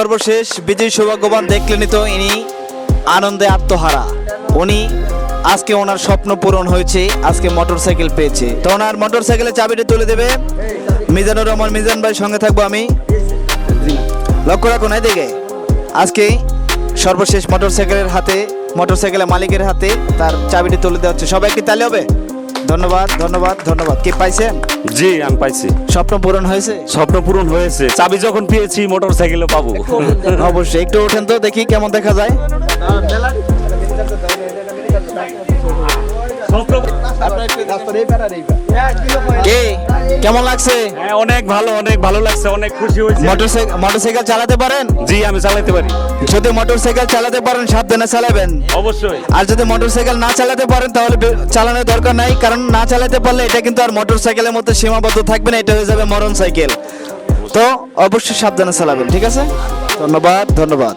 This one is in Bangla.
সর্বশেষ বিজয় সৌভাগ্যবান দেখলেনি তো ইনি আনন্দে আত্মহারা। উনি আজকে ওনার স্বপ্ন পূরণ হয়েছে, আজকে মোটরসাইকেল পেয়েছে। তো ওনার মোটরসাইকেলের চাবিটি তুলে দেবে। মিজানুর রহমান, মিজান ভাই, সঙ্গে থাকব আমি। লক্ষ্য রাখুন এদিকে। আজকে সর্বশেষ মোটরসাইকেলের হাতে, মোটরসাইকেলের মালিকের হাতে তার চাবিটি তুলে দেওয়া হচ্ছে। সবাই কি তালে হবে? ধন্যবাদ ধন্যবাদ ধন্যবাদ। কি পাইছেন জি আমি পাইছি। স্বপ্ন পূরণ হয়েছে? স্বপ্ন পূরণ হয়েছে। চাবি যখন পেয়েছি মোটর সাইকেলও পাবো। অবশ্যই একটু ওঠেন তো দেখি কেমন দেখা যায়। কেমন লাগছে? হ্যাঁ অনেক ভালো অনেক ভালো লাগছে অনেক খুশি হয়েছে। মোটরসাইকেল মোটরসাইকেল চালাতে পারেন? জি আমি চালাতে পারি। যদি মোটরসাইকেল চালাতে পারেন সাবধানে চালাবেন। অবশ্যই। আর যদি মোটরসাইকেল না চালাতে পারেন তাহলে চালানোর দরকার নাই কারণ না চালাতে পারলে এটা কিন্তু আর মোটরসাইকেলের মধ্যে সীমাবদ্ধ থাকবে না এটা হয়ে যাবে মরণ সাইকেল তো অবশ্যই সাবধানে চালাবেন ঠিক আছে? ধন্যবাদ ধন্যবাদ।